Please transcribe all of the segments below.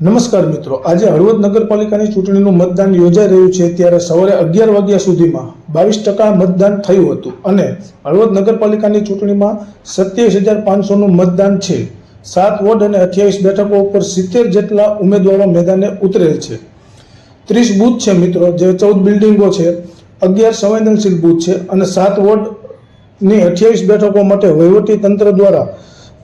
નમસ્કાર મિત્રો. આજે હળવદ નગરપાલિકાની ચૂંટણીનું મતદાન યોજાઈ રહ્યું છે ત્યારે સવારે અગિયાર વાગ્યા સુધીમાં બાવીસ ટકા મતદાન થયું હતું અને હળવદ નગરપાલિકાની ચૂંટણીમાં સત્યાવીસ હજાર પાંચસોનું મતદાન છે. સાત વોર્ડ અને અઠ્યાવીસ બેઠકો ઉપર સિત્તેર જેટલા ઉમેદવારો મેદાને ઉતરેલ છે. ત્રીસ બૂથ છે મિત્રો, જે ચૌદ બિલ્ડિંગો છે. અગિયાર સંવેદનશીલ બૂથ છે અને સાત વોર્ડની અઠ્યાવીસ બેઠકો માટે વહીવટી તંત્ર દ્વારા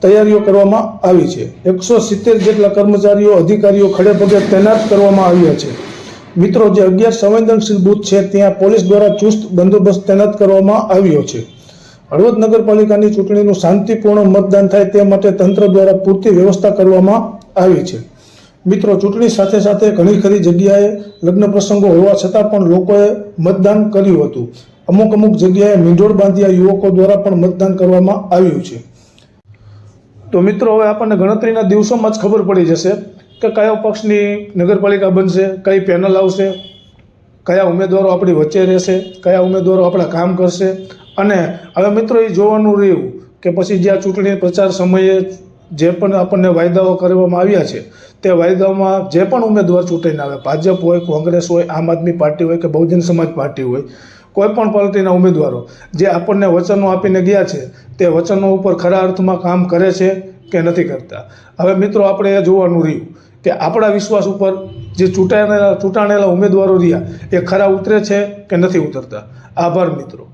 તૈયારીઓ કરવામાં આવી છે. એકસો સિત્તેર જેટલા કર્મચારીઓ, અધિકારીઓ ખડે પગે તૈનાત કરવામાં આવ્યા છે. મિત્રો, જે અગિયાર સંવેદનશીલ બૂથ છે, ત્યાં પોલીસ દ્વારા ચુસ્ત બંદોબસ્ત તૈનાત કરવામાં આવ્યો છે. હળવદ નગરપાલિકાની ચૂંટણીનું શાંતિપૂર્ણ મતદાન થાય તે માટે તંત્ર દ્વારા પૂરતી વ્યવસ્થા કરવામાં આવી છે. મિત્રો, ચૂંટણી સાથે સાથે ઘણી ખરી જગ્યાએ લગ્ન પ્રસંગો હોવા છતાં પણ લોકોએ મતદાન કર્યું હતું. અમુક અમુક જગ્યાએ મીંઢોળ બાંધ્યા યુવકો દ્વારા પણ મતદાન કરવામાં આવ્યું છે. તો મિત્રો, હવે આપણને ગણતરીના દિવસોમાં જ ખબર પડી જશે કે કયો પક્ષની નગરપાલિકા બનશે, કઈ પેનલ આવશે, કયા ઉમેદવારો આપણી વચ્ચે રહેશે, કયા ઉમેદવારો આપણા કામ કરશે. અને હવે મિત્રો, એ જોવાનું રહ્યું કે પછી જ્યાં ચૂંટણી પ્રચાર સમયે જે પણ આપણને વાયદાઓ કરવામાં આવ્યા છે, તે વાયદાઓમાં જે પણ ઉમેદવાર ચૂંટાઈને આવે, ભાજપ હોય, કોંગ્રેસ હોય, આમ આદમી પાર્ટી હોય કે બહુજન સમાજ પાર્ટી હોય કોઈ પણ પાર્ટીના ઉમેદવારો જે આપણને વચનો આપીને ગયા છે, તે વચનો ઉપર ખરા અર્થમાં કામ કરે છે કે નથી કરતા? હવે મિત્રો, આપણે એ જોવાનું રહ્યું કે આપણા વિશ્વાસ ઉપર જે ચૂંટાયેલા, ચૂંટાણેલા ઉમેદવારો રહ્યા, એ ખરા ઉતરે છે કે નથી ઉતરતા? આભાર મિત્રો.